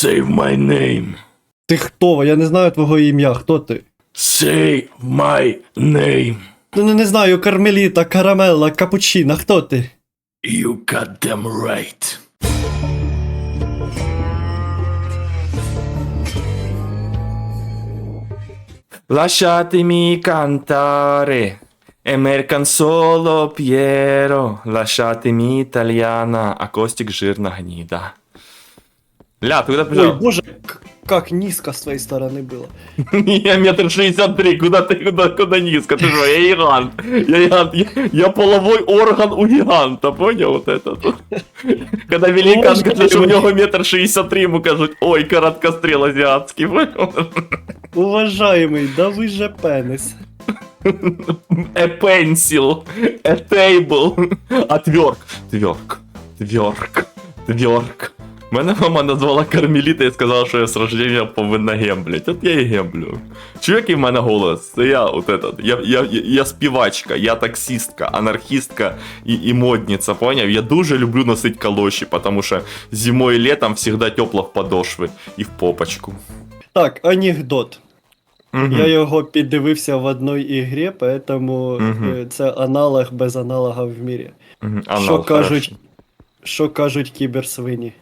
Say my name. Ти хто? Я не знаю твого ім'я. Хто ти? Say my name. Ну не, не знаю, Кармеліта, Карамелла, Капучино, хто ти? You goddamn right. Lasciatemi cantare. American solo Piero. Lasciatemi italiana. А Костик жирна гніда. Ля, ты куда Ой, побежал? боже, к- как низко с твоей стороны было. Я метр шестьдесят три, куда ты, куда, куда низко, ты что, я гигант, я гигант, я, я половой орган у гиганта, понял вот это? Когда великан Боже каже, що в нього метр шестьдесят три, йому кажуть, ой, короткострел азіатський, понял? Уважаемый, да вы же пенис. A pencil, a table, а тверк, тверк, тверк, тверк. Мене мама назвала кармеліта і сказала, що я з рождения повинна гемблять. От я і гемблю. Чую, який в мене голос? Це я, от этот, я, я, я, я співачка, я таксістка, анархістка і, і модниця, поняв? Я дуже люблю носити калоші, тому що зимою і літом завжди тепло в подошви і в попочку. Так, анекдот. Мгм. Я його піддивився в одній ігрі, поэтому е, це аналог без аналога в мірі. Мгм. Анал, Що кажуть, що кажуть кіберсвині?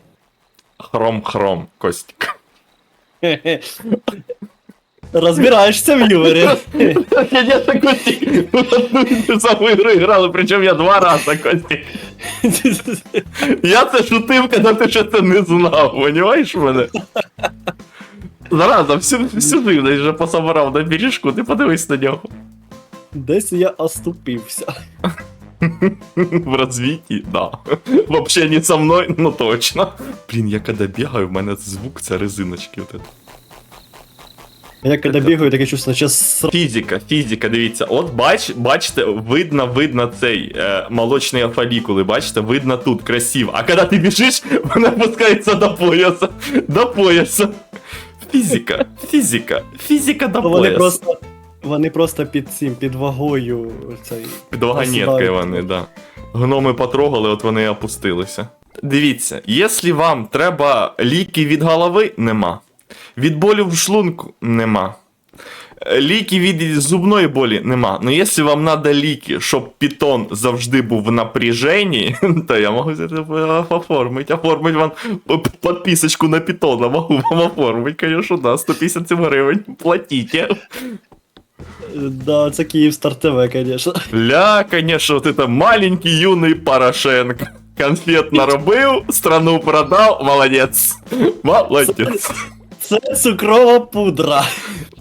Хром-хром, Костік. Розбираєшся в юморі. Я не такой в одну і ту саму ігру грали, причому я два рази, Костік. Я це шутив, коли ти ще це не знав, понімаєш мене? Зараза, всю, всю живність вже пособирав на бережку, ти подивись на нього. Десь я оступився. В развитии, да. В общении со мной, ну точно. Блін, я коли бігаю, в мене звук це резиночки. Вот это. Я коли бігаю, таке чувство, зараз Фізика, фізика, дивіться, от бач, бачите, видно, видно цей е, молочні фолікули, бачите, видно тут, красиво. А коли ти біжиш, вона опускається до пояса. До пояса. Фізика, фізика, фізика до вони пояса. просто. Вони просто під цим, під вагою цей. Під вагонеткою вони, да. Гноми потрогали, от вони і опустилися. Дивіться, якщо вам треба ліки від голови, нема. Від болю в шлунку нема. Ліки від зубної болі нема. Ну якщо вам треба ліки, щоб питон завжди був в напряженні, то я можу це оформити. Оформити вам підписочку на питона, можу вам оформити, звісно, да, 157 гривень. Платите. Да, це Київстар ТВ, звісно. Ля, конечно, вот это маленький юный Порошенко. Конфет наробив, страну продав, молодець. Молодець. Це цукрова пудра.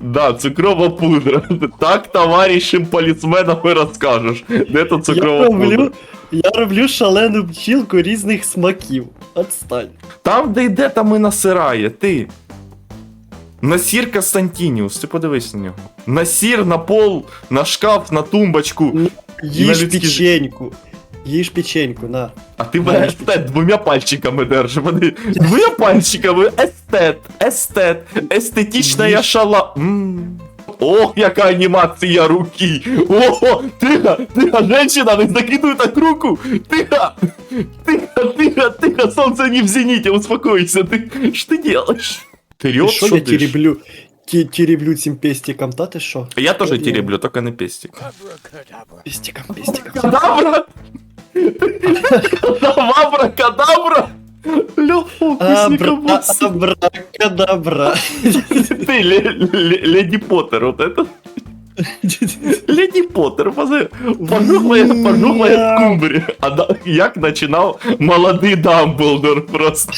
Да, цукрова пудра. Так товаришам поліцменам і розкажеш. Де Я цукрова пудра? роблю, я роблю шалену бджілку різних смаків. Отстань. Там, де йде, там і насирає, ти. Насір Константініус, ти подивись на нього. Насір на пол, на шкаф, на тумбочку. Їж людські- печеньку. Їж печеньку, на. А ти береш естет двома пальчиками держи. Вони двома пальчиками естет, естет, естетична Їж. шала. М. Ох, яка анімація руки! Ого, тихо, тихо, женщина, не закидуй так руку! Тихо! Тихо, тихо, тихо, солнце не в зените, успокойся, ты что делаешь? Ты І рёшь, що что я дышишь? тереблю? Ті- Тереблю цим пестиком, та ти що? Я тоже Я- тереблю, только на пестик. Пестиком, пестиком. Кадабра! Кадабра, кадабра! Ля, фокусника бокса. Абракадабра. Ты, ле- ле- Леди Поттер, вот это. Леди Поттер, пози- пожухлая, пожухлая в кумбрі. А да, як починав молодий Дамблдор просто.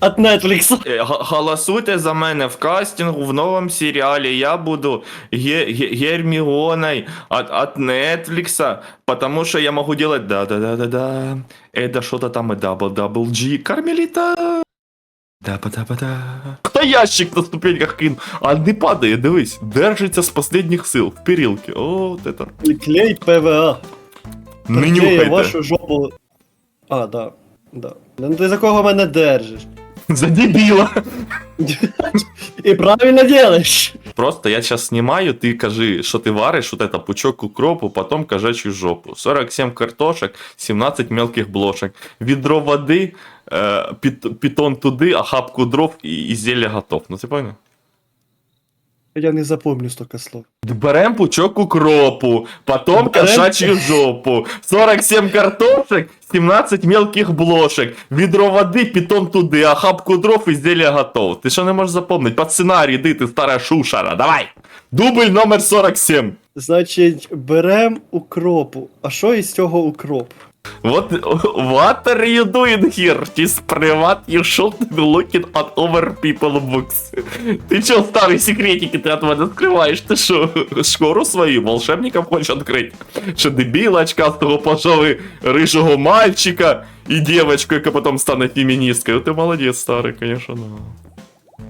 От Netflix. Е, Голосуйте за мене в кастингу в новому серіалі. Я буду Ге- от, от Netflix, потому що я можу делать да-да-да-да-да. Это что-то там и дабл-дабл-джи. Кармеліта. Да-ба-да-ба-да. Хто ящик на ступеньках кин? А не падає, дивись, держиться з последніх сил в перілки. О, от это. Клей ПВА. Не нюхайте. вашу жопу. А, да. Да. Ну ти за кого мене держиш? За дебіла. І правильно делаешь. Просто я сейчас снимаю, ты кажи, что ты варишь, вот это пучок укропу, потом кошачью жопу. 47 картошек, 17 мелких блошек. Ведро воды, э, пит- питон туди, охапку дров и, и зелье готов. Ну ты понял? Я не запомню столько слов. Берем пучок укропу, потом Берем- кошачью жопу, 47 картошек, 17 мелких блошек, ведро воды, питон туди, охапку дров и зелье готов. Ты что не можешь запомнить? Под сценарий, ты, ты старая шушара, давай! Дубль номер 47. Значить, берем укропу. А що із цього укроп? What, what are you doing here? This privat you should be looking at over people books. Ты чё, старые секретики ты от меня скрываешь? Ты шо, шкуру свою волшебникам хочешь открыть? Что дебила очкастого пошли рыжего мальчика и девочку, яка потом стане феминисткой. Ты молодец, старый, конечно, да.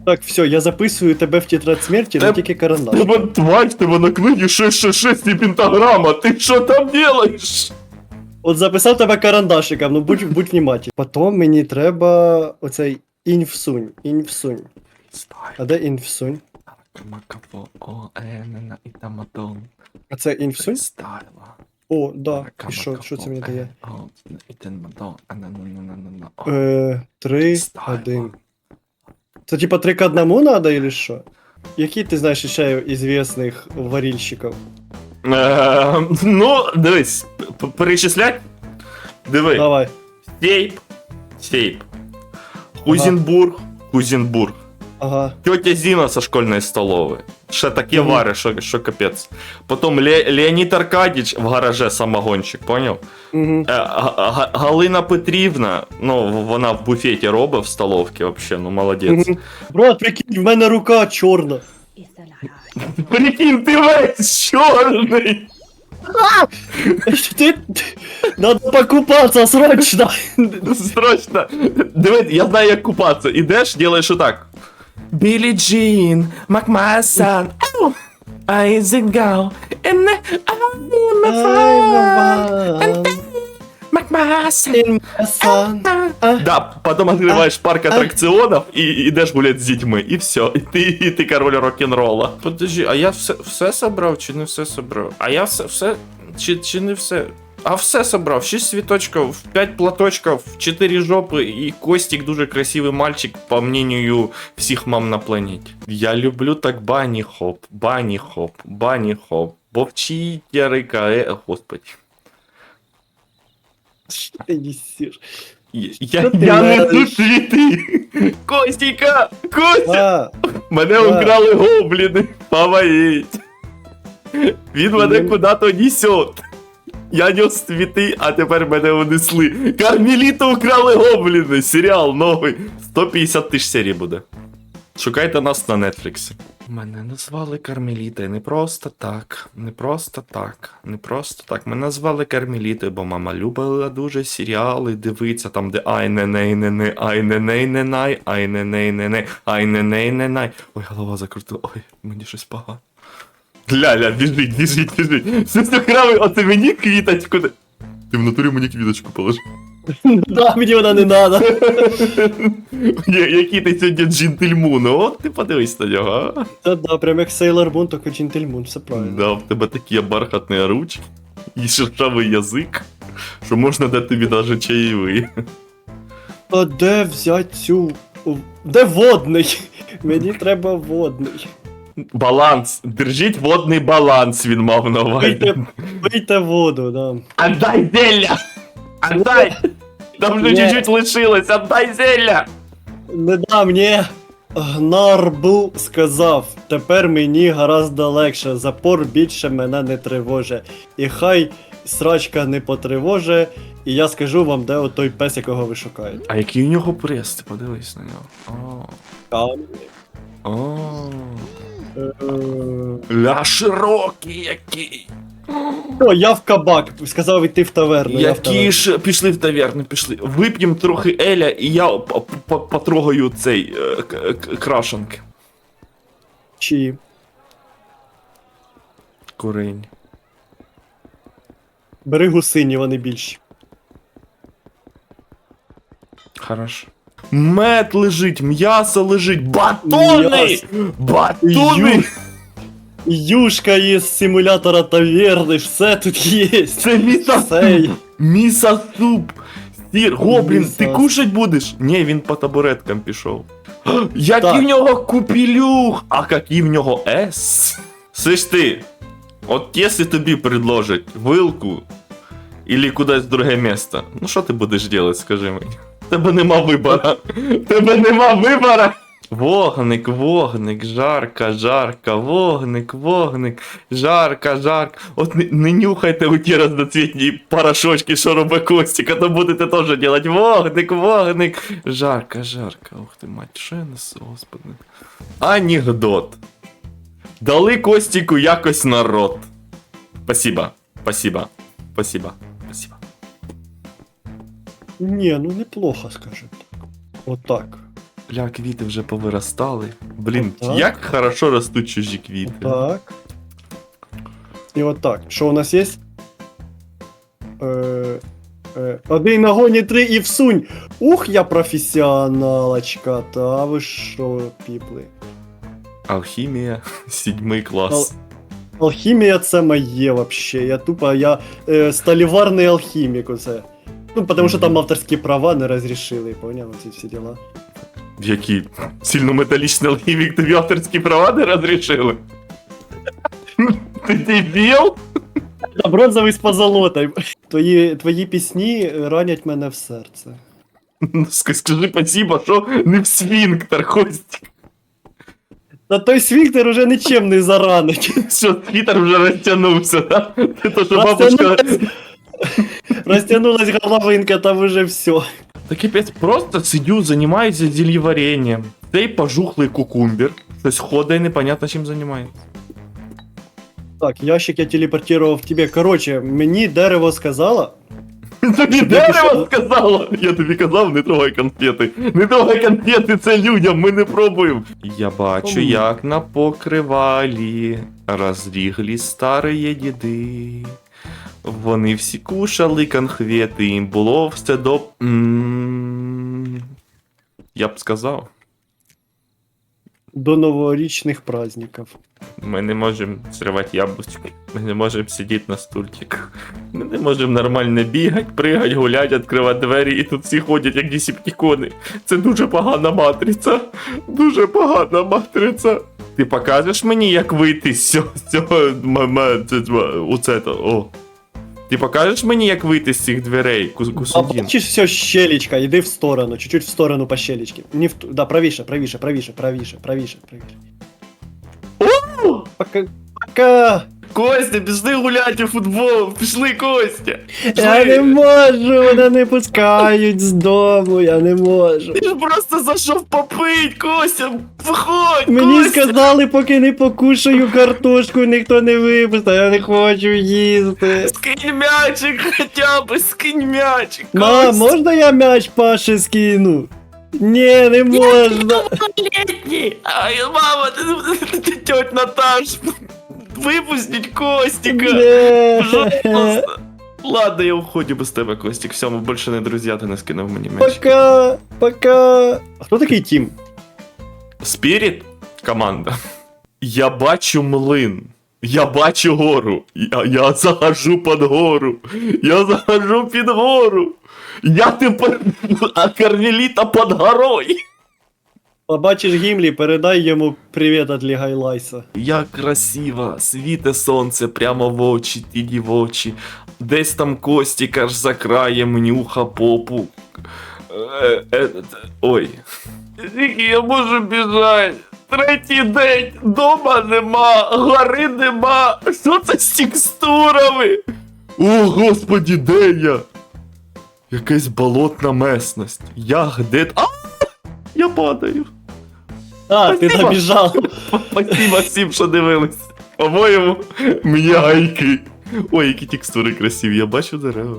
Так, все, я записую тебе в тетрадь смерті, Та- не тільки карандаш. Тебе тварь, тебе на книге 666 и пентаграмма. Ты что там делаешь? От записав тебе карандашиком, ну будь, будь внимательний. Потім мені треба оцей інфсунь. Інфсунь. А де інфсунь? О, енена і. А це інфсунь? Стайла. О, да. І що, що це мені дає? Е, три, один. Це типа три к одному надо или що? Які ти знаєш ще ізвісних варільщиків? Е, Ну, дивись, п- перечислять. Диви, Давай. Сейп, Сейп. Кузенбург, Кузенбург. Ага. Тетя Зіна со школьної столової. Ще таке Мгм. вари, що, що капець. Потім Ле, Леонід Аркадіч в гараже самогонщик, поняв? Угу. Е, Га- Га- Галина Петрівна, ну, вона в буфеті робить в столовці, вообще, ну молодець. Брат, прикинь, в мене рука чорна. Прикинь, ти весь чорний! Ти... Надо покупатися срочно. Срочно. Диви, я знаю, як купатися. Ідеш, делаєш отак. Білі Джін, Макмасан, Айзек Гау, Енне, Макмасан. Да, потом открываешь парк аттракционов и идешь гулять с детьми, и все. И ты, и ты король рок-н-ролла. Подожди, а я все, все собрав чи не все собрав? А я все, все, чи, чи не все? А все собрав. 6 цветочков, 5 платочков, 4 жопи і Костік дуже красивий мальчик, по мнению всіх мам на планеті. Я люблю так бані хоп, бані хоп, бані хоп. Вовчітя рика, е, господи. Що ти несеш? Я, ти я не цвіти. Костіка! Костя! А, Мене Да. украли гобліни. Помогіть. Він мене Ну. куди-то несет. Я нес цвіти, а тепер мене унесли. Кармеліту украли гобліни. Серіал новий. 150 тисяч серій буде. Шукайте нас на Нетфліксі. Мене назвали Кармелітою не просто так, не просто так, не просто так. Мене назвали Кармелітою, бо мама любила дуже серіали дивитися там, де ай не ней не не ай не ней не най, ай не ней не не, ай не ней не най. Ой, голова закрутила, ой, мені щось погано. Ля-ля, біжить, біжить, біжить. Все крави, оце мені квіточку. Ти в натурі мені квіточку положи. да, мені вона не надо. Я- Який ти сьогодні джентльмун, от ти подивись на нього, а? Та да, прям як Сейлор Мун, тільки Джентльмун, все правильно. Да, в тебе такі бархатні ручки і шершавий язик, що можна дати тобі навіть чаєвий. А де взяти цю. Де водний? Мені треба водний. Баланс. Держіть водний баланс, він мав на увазі. Пийте, пийте воду, да. Отдай зілля! Отдай! Там вже Ні. чуть-чуть лишилось, отдай зілля! Не дам, ні. Гнарбл сказав, тепер мені гораздо легше, запор більше мене не тривоже. І хай срачка не потривоже, і я скажу вам, де отой пес, якого ви шукаєте. А який у нього прес, ти подивись на нього. О. О. Е, Ля широкий який. О, я в кабак, сказав йти в таверну. я в таверну. Які ж пішли в таверну, пішли. Вип'ємо трохи Еля, і я п- п- потрогаю цей е, к- к- крашенки. Чи Курень. бери гусині, вони більші. Хорошо. Мед лежить, м'ясо лежить, батони! М'ясо. Батони! Юшка із симулятора таверни, все тут є. Це міса Все. Міса суп! Сір, гоблін, ти кушать будеш? Ні, він по табуреткам пішов. Який Так. в нього купілюх, а який в нього С? Слышь ти, от якщо тобі предложать вилку или кудись в друге місце, ну що ти будеш робити, скажи мені? Тебе нема вибора. Тебе нема вибора. Вогник, вогник, жарка, жарка, вогник, вогник, жарка, жарка. От не, не нюхайте у ті разноцвітні порошочки, що робить Костік, а то будете теж робити. Вогник, вогник, жарка, жарка. Ух ти, мать, що я несу, господи. Анекдот. Дали Костіку якось народ. Спасибо, спасибо, спасибо, спасибо. Ні, ну неплохо, скажем так. Отак. Бля, квіти вже повиростали. Блін, Отак. як хорошо ростуть чужі квіти. Так. І отак. Що у нас є? Е, е, один огонь, три і всунь. Ух, я професіоналочка. Та ви що, піпли? Алхімія, сідьмий клас. Алхімія це моє вообще. Я тупо, я е, сталіварний алхімік оце. Ну, тому що там авторські права не розрішили, поняв, ці всі діла. Які тобі авторські права не розрішили? Ти дебіл? Та бронзовий з позолотою. Твої, твої пісні ранять мене в серце. Ну, Скажи спасибо, що не в свінктер, Костік. Та той свіктер уже нічим не заранить. Що, світер вже розтягнувся, да? Ти то, що бабушка... Розтягнулась головинка, там уже все. Та капець, просто сидю, займаюся зельєваренням. Цей пожухлий кукумбер. Щось ходить, непонятно чим займається. Так, ящик я телепортував тебе. Короче, мені дерево сказало. Тобі Щоб дерево пішов. сказала? Я тобі казав, не трогай конфети. Не трогай конфети, це людям, ми не пробуємо. Я бачу, як на покривалі розрігли старі діди. Вони всі кушали конфети, їм було все до. Я б сказав. До новорічних праздників. Ми не можемо зривати яблучки. Ми не можемо сидіти на стульчиках. Ми не можемо нормально бігати, пригати, гуляти, відкривати двері, і тут всі ходять, як десептикони. Це дуже погана матриця. Дуже погана матриця. Ти покажеш мені, як вийти з цього, у це то, о. Ти покажеш мені, як вийти з цих дверей, Кус- А все, щелечка, йди в сторону, чуть-чуть в сторону по щелечке. Не в да, правіше, правіше, правіше, правіше, правіше, правіше. Пока. Пока. Костя, пішли гуляти у футбол, пішли, Костя. Я не можу, мене не пускають з дому, я не можу. Ти ж просто зайшов попить, Костя, виходь, Мені Костя. сказали, поки не покушаю картошку, ніхто не випустить, я не хочу їсти. Скинь мячик хоча б, скинь мячик, Мам, можна я м'яч Паші скину? Ні, не можна. Ай, мама, ти, тьоть Наташ, випустіть Костіка. Ні. Пожалуйста. Ладно, я уходю без тебе, Костік. Все, ми більше не друзі, ти не скинув мені м'ячик. Пока, пока. А хто такий Тім? Спіріт команда. Я бачу млин. Я бачу гору. Я, я захожу під гору. Я захожу під гору. Я тепер а Кармеліта під горою. Побачиш Гімлі, передай йому привіт від Лігайлайса. Як красиво, світе сонце прямо в очі, ті дівочі. Десь там Костік аж за краєм нюха попу. Е, е, ой. Скільки я можу біжати? Третій день, дома нема, гори нема. Що це з текстурами? О, господі, де я? Якась болотна местность. Я где? А! Я падаю. А, ти Спасибо. добіжав. Спасибо всім, що дивились. По-моєму, м'яйки. Ой, які текстури красиві, я бачу дерева.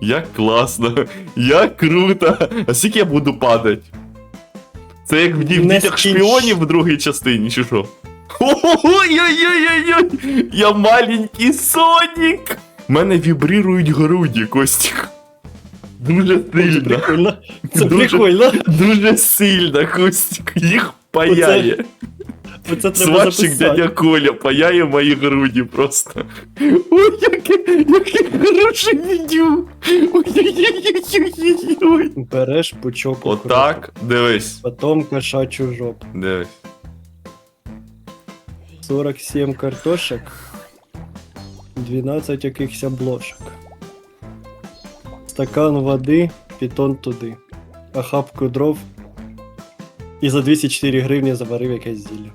Як класно, як круто. А скільки я буду падати? Це як в ді- в Не дітях скінч. шпіонів в другій частині, чи що? Ой-ой-ой-ой! Я маленький Сонік! У мене вібрирують груді, Костік. Дуже Це сильно. прикольно. Це Дуже- прикольно. Дуже сильно, Костік. Їх паяє. Оце треба Сварщик дядя. Коля паяє мої груді просто. Ой, яке, яке хороше відео. Ой-ой-ой-ой-ой-ой. Береш пучок. Отак, дивись. Потом кошачу жопу. Дивись. 47 картошек. 12 якихось блошок. Стакан води, пітон туди. Охапку дров. І за 204 гривні заварив якесь зілля.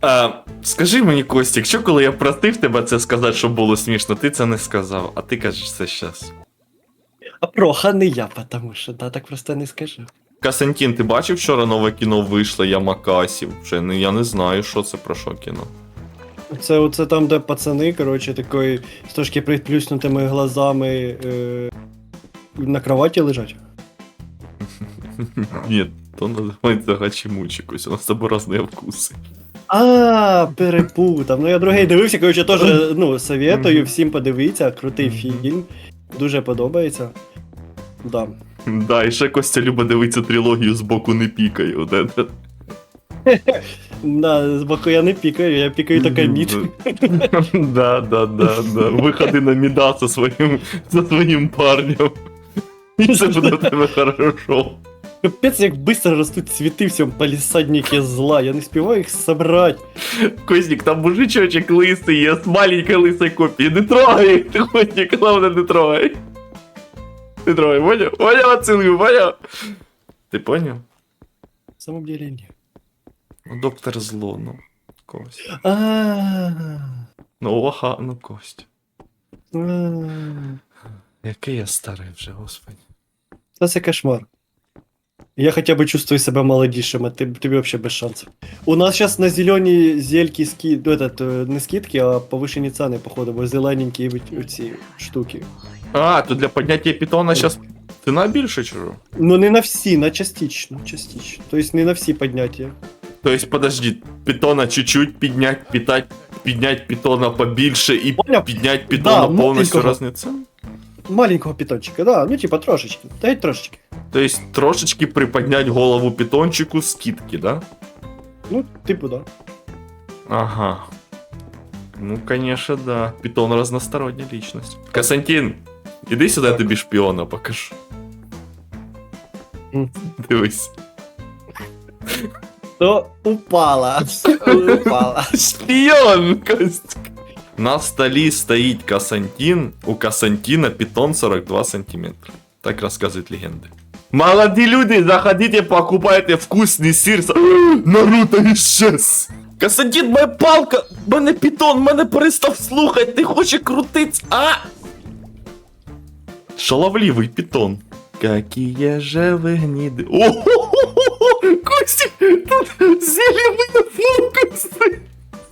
А, скажи мені, Костік, що коли я просив тебе це сказати, щоб було смішно, ти це не сказав, а ти кажеш це щас. А проха не я, потому що да, так просто не скажу. Касантін, ти бачив вчора нове кіно вийшло Ямакасів? Вже не, я не знаю, що це про що кіно. Це оце там, де пацани, коротше, такої з трошки приплюснутими глазами е, на кроваті лежать. Ні, то називається гачимучик, ось у нас різні вкуси. А, перепутав. Ну я другий дивився, коротше, теж ну, советую всім подивитися, крутий фільм. Дуже подобається. Да. Да, і ще Костя любить дивитися трилогію з боку не. От це. Да, з боку я не пікаю, я пікаю тільки мід. Да, да, да, да. Виходи на міда со своїм, со своїм парнем. І це буде в тебе хорошо. Капець, як швидко ростуть цвіти в цьому палісаднике зла, я не співаю їх собрати. Костік, там мужичочок лисий є з маленькою лисою копією. Не трогай, ти Костік, головне не трогай. Не трогай, поняв? Поняв, цілую, поняв? Ти поняв? В самом деле ні. Ну, доктор зло, ну. Кость. А, Ну, ага, ну Кость. а. Який я старий вже, господи. Це кошмар. Я хотя бы чувствую себя молодейшим, а ты, тебе вообще без шансов. У нас сейчас на зеленые зельки ски... ну, этот, э, не скидки, а повышенные цены, походу, бо зелененькие вот эти штуки. А, то для підняття питона зараз ціна більше, чи що? Ну не на всі, на частично, частично. То есть не на всі поднятия. То есть, подожди, питона чуть-чуть піднять, питать, піднять питона побільше і Поняв? піднять питона Да, повністю маленького. разниця? Маленького питончика, да, ну типа трошечки, дай трошечки. То есть, трошечки приподнять голову питончику скидки, да? Ну, типу, да. Ага. Ну, конечно, да. Питон разносторонняя личность. Константин, іди сюди, я тобі шпіона покажу. М. Дивись. То упала. упала. Шпион, Костик. На столе стоит Касантин. у Касантина питон 42 сантиметра. Так розказують легенды. Молодые люди, заходите, покупайте вкусный сыр. Наруто ісчез! Касантін, моя палка! Мене питон, мене перестав слухать. Ты хочешь крутить, а! Шаловливый питон. Какие же вы гниды. О, Костя, тут зелень на.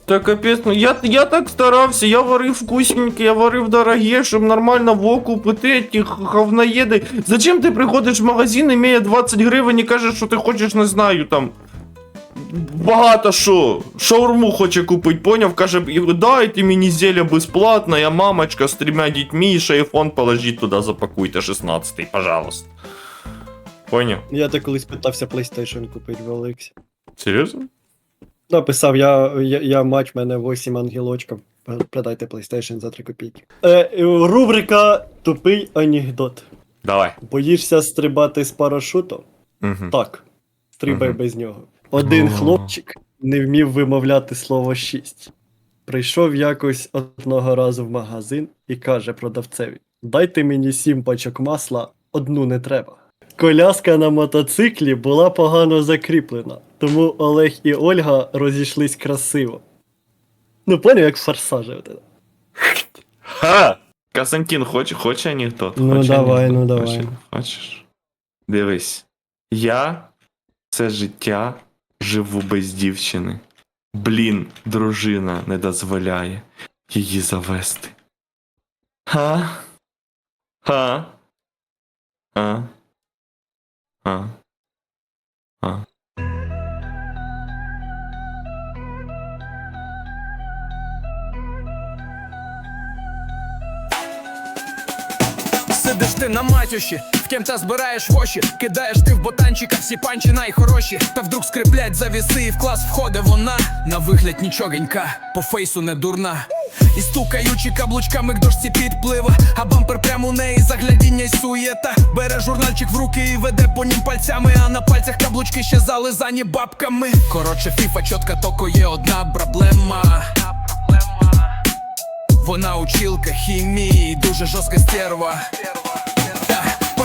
Та капець, ну я, я так старався, я варив вкусненьке, я варив дороге, щоб нормально в оку пити ті говноєди. Зачем ти приходиш в магазин, імеє 20 гривень і кажеш, що ти хочеш, не знаю, там. Багато що. Шаурму хоче купити, поняв? Каже, дайте мені зілля безплатно, я мамочка з трьома дітьми, і ще айфон положіть туди, запакуйте 16-й, пожалуйста. Поняв? Я так колись питався PlayStation купити в Олексі. Серйозно? Написав, я, я, я мать, в мене 8 ангелочків. Продайте PlayStation за 3 копійки. Е, рубрика Тупий анекдот. Давай. Боїшся стрибати з парашутом? Угу. Так. Стрибай Мгм. без нього. Один хлопчик не вмів вимовляти слово шість. Прийшов якось одного разу в магазин і каже продавцеві: Дайте мені сім пачок масла, одну не треба. Коляска на мотоциклі була погано закріплена, тому Олег і Ольга розійшлись красиво. Ну, поняв, як це. Ха! Константин, хоч, хоче анекдот? Ну, Хоче давай, анекдот? ну, давай. Хоче- Хочеш? Дивись. Я все життя живу без дівчини. Блін, дружина не дозволяє її завести. Ха? Ха? Ха? Ха? Ха? Сидиш ти на матюші, в кем та збираєш воші, кидаєш ти в ботанчика, всі панчі найхороші. Та вдруг скриплять завіси, і в клас входить вона. На вигляд нічогенька, по фейсу не дурна. І стукаючи каблучками к дошці підплива, а бампер прямо у неї заглядіння й суєта. Бере журнальчик в руки і веде по нім пальцями, а на пальцях каблучки ще зализані бабками. Коротше, фіфа чотка, токо є одна проблема. Вона училка хімії, дуже жорстка стерва.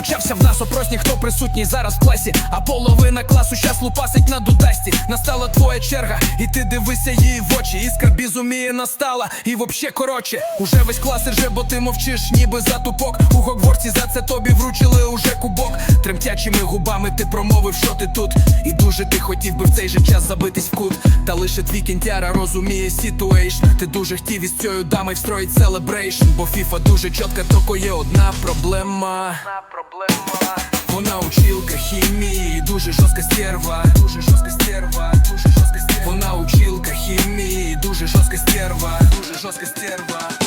Та, Почався в нас опросні, хто присутній зараз в класі, а половина класу щас лупасить на дудасті. Настала твоя черга, і ти дивися їй в очі. Іскра безуміє настала, і вообще коротше, уже весь клас рже, бо ти мовчиш, ніби за тупок. У Гогворці за це тобі вручили уже кубок. Тремтячими губами ти промовив, що ти тут. І дуже ти хотів би в цей же час забитись в кут. Та лише твій кінтяра розуміє ситуейшн. Ти дуже хотів із цією дамою встроїть селебрейшн. Бо фіфа дуже чітка, токо є одна проблема. Вона училка хімії, дуже жорстка стерва, дуже жорстка стерва, дуже жорстка стерва. Вона училка хімії, дуже жорстка стерва, дуже жорстка стерва.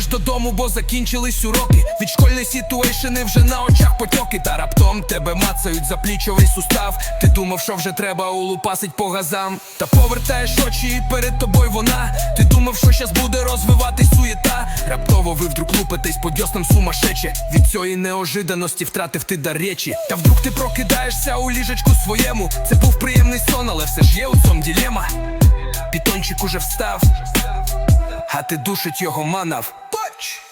Чапаєш додому, бо закінчились уроки. Від школьної ситуейшени вже на очах потьоки. Та раптом тебе мацають за плічовий сустав. Ти думав, що вже треба улупасить по газам. Та повертаєш очі і перед тобою вона. Ти думав, що щас буде розвиватись суєта. Раптово ви вдруг лупитесь по дьоснам сумасшедше. Від цієї неожиданості втратив ти дар речі. Та вдруг ти прокидаєшся у ліжечку своєму. Це був приємний сон, але все ж є у цьому ділема. Пітончик уже встав, а ти душить його манав. Пач!